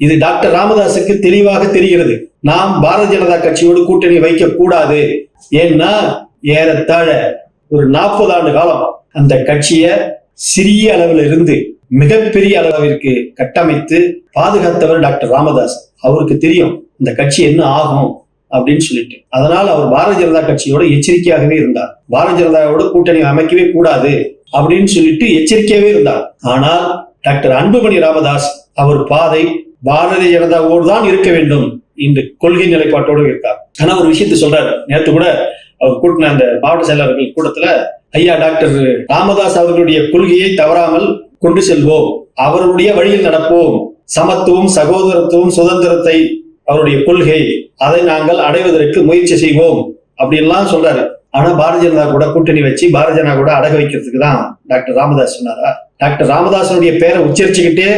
இது டாக்டர் ராமதாஸுக்கு தெளிவாக தெரிகிறது. நாம் பாரதிய ஜனதா கட்சியோடு கூட்டணி வைக்க கூடாது ஏன்னா ஏறத்தாழ ஒரு நாற்பது ஆண்டு காலம் அந்த கட்சிய சிறிய அளவில் இருந்து மிகப்பெரிய அளவிற்கு கட்டமைத்து பாதுகாத்தவர் டாக்டர் ராமதாஸ் அவருக்கு தெரியும் இந்த கட்சி என்ன ஆகும் அப்படின்னு சொல்லிட்டு. அதனால் அவர் பாரதிய ஜனதா கட்சியோட எச்சரிக்கையாகவே இருந்தார். பாரதிய ஜனதாவோட கூட்டணி அமைக்கவே கூடாது அப்படின்னு சொல்லிட்டு எச்சரிக்கையாகவே இருந்தார். ஆனால் டாக்டர் அன்புமணி ராமதாஸ் அவர் பாதை பாரதிய ஜனதாவோடு தான் இருக்க வேண்டும் இந்த கொள்கை நிலைப்பாட்டோடு இருக்கார். ஆனா ஒரு விஷயத்தை சொல்றாரு. நேற்று கூட அவர் கூட்டின அந்த மாவட்ட செயலாளர்கள் கூட்டத்துல ஐயா டாக்டர் ராமதாஸ் அவர்களுடைய கொள்கையை தவறாமல் கொண்டு செல்வோம். அவருடைய வழியில் நடப்போம். சமத்துவம் சகோதரத்துவம் சுதந்திரத்தை அவருடைய கொள்கை அதை நாங்கள் அடைவதற்கு முயற்சி செய்வோம். அப்படின்லாம் சொல்றாரு. ஆனா பாரதிய ஜனதா கூட கூட்டணி வச்சு பாரதிய ஜனதா கூட அடக வைக்கிறதுக்கு தான் டாக்டர் ராமதாஸ் சொன்னாரா? டாக்டர் ராமதாசனுடைய பேரை உச்சரிச்சுக்கிட்டே